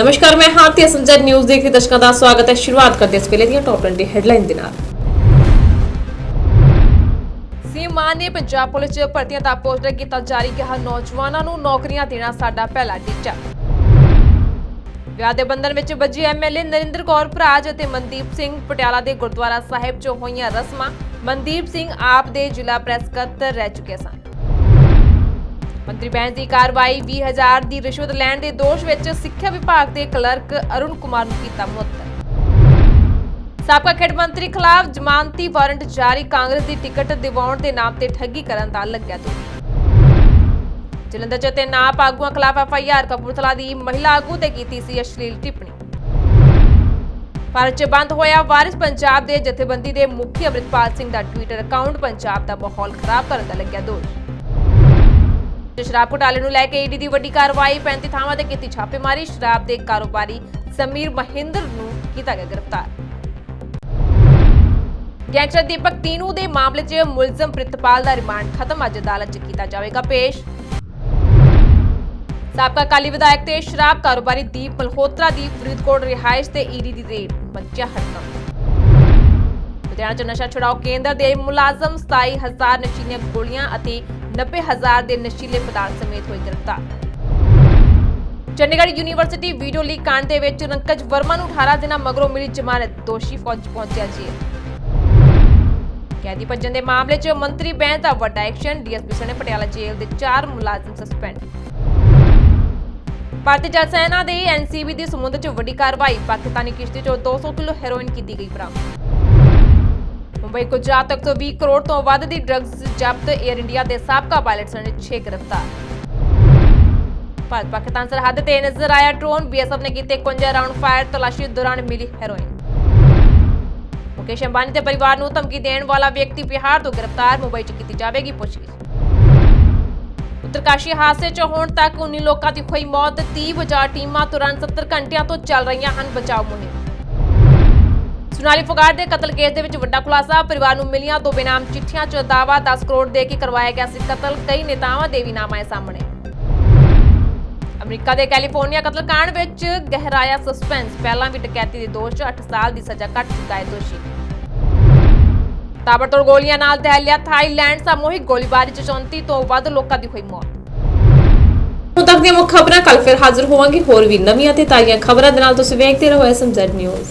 ਨਮਸਕਾਰ, ਮੈਂ ਹਾਰਤੀ ਅਸੰਜਰ ਨਿਊਜ਼ ਦੇਖ ਰਹੇ ਦਰਸ਼ਕਾਂ ਦਾ ਸਵਾਗਤ ਹੈ। ਸ਼ੁਰੂਆਤ ਕਰਦੇ ਹਾਂ ਇਸ ਵੇਲੇ ਦੀਆਂ ਟੌਪ 20 ਹੈਡਲਾਈਨ ਦੇ ਨਾਲ। ਸੀਐਮ ਨੇ ਪੰਜਾਬ ਪੁਲਿਸ 'ਚ ਭਰਤੀਆਂ ਦਾ ਪੋਸਟਰ ਕੀਤਾ। ਜਾਰੀ ਕਿਹਾ, ਨੌਜਵਾਨਾਂ ਨੂੰ ਨੌਕਰੀਆਂ ਦੇਣਾ ਸਾਡਾ ਪਹਿਲਾ ਟੀਚਾ। ਵਿਆਹ ਦੇ ਬੰਧਨ ਵਿੱਚ ਵੱਜੀ ਐਮਐਲਏ ਨਰਿੰਦਰ ਕੌਰ ਭਰਾਜ ਅਤੇ ਮਨਦੀਪ ਸਿੰਘ ਪਟਿਆਲਾ ਦੇ ਗੁਰਦੁਆਰਾ ਸਾਹਿਬ 'ਚ ਹੋਈਆਂ ਰਸਮਾਂ। ਮਨਦੀਪ ਸਿੰਘ ਆਪ ਦੇ ਜ਼ਿਲ੍ਹਾ ਪ੍ਰੈਸ ਸਕੱਤਰ ਰਹਿ ਚੁੱਕੇ ਸਨ। ਮੰਤਰੀ ਬੈਂਸ ਦੀ ਕਾਰਵਾਈ 20000 ਦੀ ਰਿਸ਼ਵਤ ਲੈਣ ਦੇ ਦੋਸ਼ ਵਿੱਚ ਸਿੱਖਿਆ ਵਿਭਾਗ ਦੇ ਕਲਰਕ ਅਰੁਣ ਕੁਮਾਰ ਨੂੰ ਕੀਤਾ ਮੁਅੱਤਲ। ਸਾਬਕਾ ਖੇਡ ਮੰਤਰੀ ਖਿਲਾਫ ਜ਼ਮਾਨਤੀ ਵਾਰੰਟ ਜਾਰੀ, ਕਾਂਗਰਸ ਦੀ ਟਿਕਟ ਦਿਵਾਉਣ ਦੇ ਨਾਮ ਤੇ ਠੱਗੀ ਕਰਨ ਦਾ ਲੱਗਿਆ ਦੋਸ਼। ਜਲੰਧਰ ਚ ਤੇ ਨਾਪ ਆਗੂਆਂ ਖਿਲਾਫ ਐਫ ਆਈ ਆਰ ਕਪੂਰਥਲਾ ਦੀ ਮਹਿਲਾ ਆਗੂ ਤੇ ਕੀਤੀ ਸੀ ਅਸ਼ਲੀਲ ਟਿੱਪਣੀ। ਭਾਰਤ ਚ ਬੰਦ ਹੋਇਆ ਵਾਰਿਸ ਪੰਜਾਬ ਦੇ ਜਥੇਬੰਦੀ ਦੇ ਮੁਖੀ ਅਮਰਿਤਪਾਲ ਸਿੰਘ ਦਾ ਟਵਿੱਟਰ ਅਕਾਊਂਟ ਪੰਜਾਬ ਦਾ ਮਾਹੌਲ ਖਰਾਬ ਕਰਨ ਦਾ ਲੱਗਿਆ ਦੋਸ਼। ਤੇ ਸ਼ਰਾਬ ਘੁਟਾਲੇ ਨੂੰ ਲੈ ਕੇ ਈਡੀ ਦੀ ਵੱਡੀ ਕਾਰਵਾਈ 35 ਥਾਵਾਂ ਤੇ ਕੀਤੀ ਛਾਪੇਮਾਰੀ। ਸ਼ਰਾਬ ਦੇ ਕਾਰੋਬਾਰੀ ਸਮੀਰ ਮਹਿੰਦਰ ਨੂੰ ਕੀਤਾ ਗਿਆ ਗ੍ਰਿਫਤਾਰ। ਗੈਂਗਸਟਰ ਦੀਪਕ ਤੀਨੂ ਦੇ ਮਾਮਲੇ 'ਚ ਮੁਲਜ਼ਮ ਪ੍ਰਿਤਪਾਲ ਦਾ ਰਿਮਾਂਡ ਖਤਮ। ਅੱਜ ਅਦਾਲਤ 'ਚ ਕੀਤਾ ਜਾਵੇਗਾ ਪੇਸ਼। ਸਾਬਕਾ ਕਾਲੀ ਵਿਧਾਇਕ ਤੇ ਸ਼ਰਾਬ ਕਾਰੋਬਾਰੀ ਦੀਪ ਮਲਹੋਤਰਾ ਦੀ ਫਰੀਦਕੋਟ ਰਿਹਾਇਸ਼ ਤੇ ਈਡੀ ਦੀ ਰੇਡ ਬੱਚਾ ਹੜਕਮ ਲੁਧਿਆਣਾ ਚ ਨਸ਼ਾ ਛੁਡਾਓ ਕੇਂਦਰ ਦੇ ਮੁਲਾਜ਼ਮ 27000 ਨਸ਼ੀਲੀਆਂ ਗੋਲੀਆਂ ਅਤੇ 90000 ਦੇ ਨਸ਼ੀਲੇ ਪਦਾਰਥ ਸਮੇਤ ਹੋਏ ਗ੍ਰਿਫਤਾਰ। ਚੰਡੀਗੜ੍ਹ ਯੂਨੀਵਰਸਿਟੀ ਵੀਡੀਓ ਲੀਕ ਕਾਂਡ ਦੇ ਵਿੱਚ ਰੰਕਜ ਵਰਮਾ ਨੂੰ 18 ਦਿਨਾਂ ਮਗਰੋਂ ਮਿਲੀ ਜ਼ਮਾਨਤ, ਦੋਸ਼ੀ ਫੌਜ ਪਹੁੰਚਿਆ ਜੇਲ੍ਹ। ਕੈਦੀ ਭੱਜਣ ਦੇ ਮਾਮਲੇ 'ਚ ਮੰਤਰੀ ਬੈਂਸ ਦਾ ਵੱਡਾ ਐਕਸ਼ਨ ਡੀਐਸਪੀ ਸਣੇ ਪਟਿਆਲਾ ਜੇਲ੍ਹ ਦੇ 4 ਮੁਲਾਜ਼ਮ ਸਸਪੈਂਡ ਭਾਰਤੀ ਜਲ ਸੈਨਾ ਦੇ ਐਨਸੀਬੀ ਦੀ ਸਮੁੰਦਰ 'ਚ ਵੱਡੀ ਕਾਰਵਾਈ, ਪਾਕਿਸਤਾਨੀ ਕਿਸ਼ਤੀ 'ਚੋਂ 200 ਕਿਲੋ ਹੈਰੋਇਨ ਕੀਤੀ ਗਈ ਬਰਾਮਦ। ਮੁੰਬਈ ਗੁਜਰਾਤ ਤੱਕ ਤੋਂ 20 ਕਰੋੜ ਤੋਂ ਵੱਧ ਦੀ ਡਰੱਗਸ ਜ਼ਬਤ 에ਅਰ ਇੰਡੀਆ ਦੇ ਸਾਬਕਾ ਪਾਇਲਟ ਸਣੇ 6 ਗ੍ਰਿਫਤਾਰ। ਭਾਰਤ ਪਾਕਿਸਤਾਨ ਸਰਹੱਦ ਤੇ ਨਜ਼ਰ ਆਇਆ ਡਰੋਨ ਬੀਐਸਐਫ ਨੇ ਕੀਤੇ 51 ਰਾਉਂਡ ਫਾਇਰ ਤਲਾਸ਼ੀ ਦੌਰਾਨ ਮਿਲੀ ਹੈਰੋਇਨ ਮੁਕੇਸ਼ ਅੰਬਾਨੀ ਦੇ ਪਰਿਵਾਰ ਨੂੰ ਧਮਕੀ ਦੇਣ ਵਾਲਾ ਵਿਅਕਤੀ ਬਿਹਾਰ ਤੋਂ ਗ੍ਰਿਫਤਾਰ, ਮੁੰਬਈ 'ਚ ਕੀਤੀ ਜਾਵੇਗੀ ਪੁੱਛਗਿੱਛ। ਉੱਤਰਕਾਸ਼ੀ ਹਾਦਸੇ 'ਚ ਹੁਣ ਤੱਕ 19 ਲੋਕਾਂ ਦੀ ਹੋਈ ਮੌਤ 30 ਬਚਾਅ ਟੀਮਾਂ ਤੁਰੰਤ 70 ਘੰਟਿਆਂ ਤੋਂ ਚੱਲ ਰਹੀਆਂ ਹਨ ਬਚਾਓ ਮੁਹਿੰਮ। ਸੁਨਾਲੀ ਫੁਗਾਰ ਦੇ ਕਤਲ ਕੇਸ ਦੇ ਵਿੱਚ ਵੱਡਾ ਖੁਲਾਸਾ, ਪਰਿਵਾਰ ਨੂੰ ਮਿਲੀਆਂ ਦੋ ਬੇਨਾਮ ਚਿੱਠੀਆਂ 'ਚ ਦਾਵਾ 10 ਕਰੋੜ ਦੇ ਕੇ ਕਰਵਾਇਆ ਗਿਆ ਸੀ ਕਤਲ, ਕਈ ਨੇਤਾਵਾਂ ਦੇ ਵੀ ਨਾਮ ਆਏ ਸਾਹਮਣੇ। ਅਮਰੀਕਾ ਦੇ ਕੈਲੀਫੋਰਨੀਆ ਕਤਲकांड ਵਿੱਚ ਗਹਿਰਾਇਆ ਸਸਪੈਂਸ ਪਹਿਲਾਂ ਵੀ ਡਕੈਤੀ ਦੇ ਦੋਸ਼ 'ਚ 8 ਸਾਲ ਦੀ ਸਜ਼ਾ ਕੱਟ ਚੁੱਕਾ ਹੈ ਦੋਸ਼ੀ। ਤਾਬੜਤੋੜ ਗੋਲੀਆਂ ਨਾਲ ਦਹਿਲਿਆ, ਥਾਈਲੈਂਡ ਸਮੂਹਿਕ ਗੋਲੀਬਾਰੀ 'ਚ 34 ਤੋਂ ਵੱਧ ਲੋਕਾਂ ਦੀ ਹੋਈ ਮੌਤ। ਹੁਣ ਤੱਕ ਦੀਆਂ ਮੁੱਖ ਖਬਰਾਂ ਕੱਲ ਫਿਰ ਹਾਜ਼ਰ ਹੋਵਾਂਗੇ। ਹੋਰ ਵੀ ਨਵੀਆਂ ਤੇ ਤਾਜ਼ੀਆਂ ਖਬਰਾਂ ਦੇ ਨਾਲ ਤੁਸੀਂ ਵੇਖਦੇ ਰਹੋ ਐਸਐਮਜ਼ੈਡ ਨਿਊਜ਼।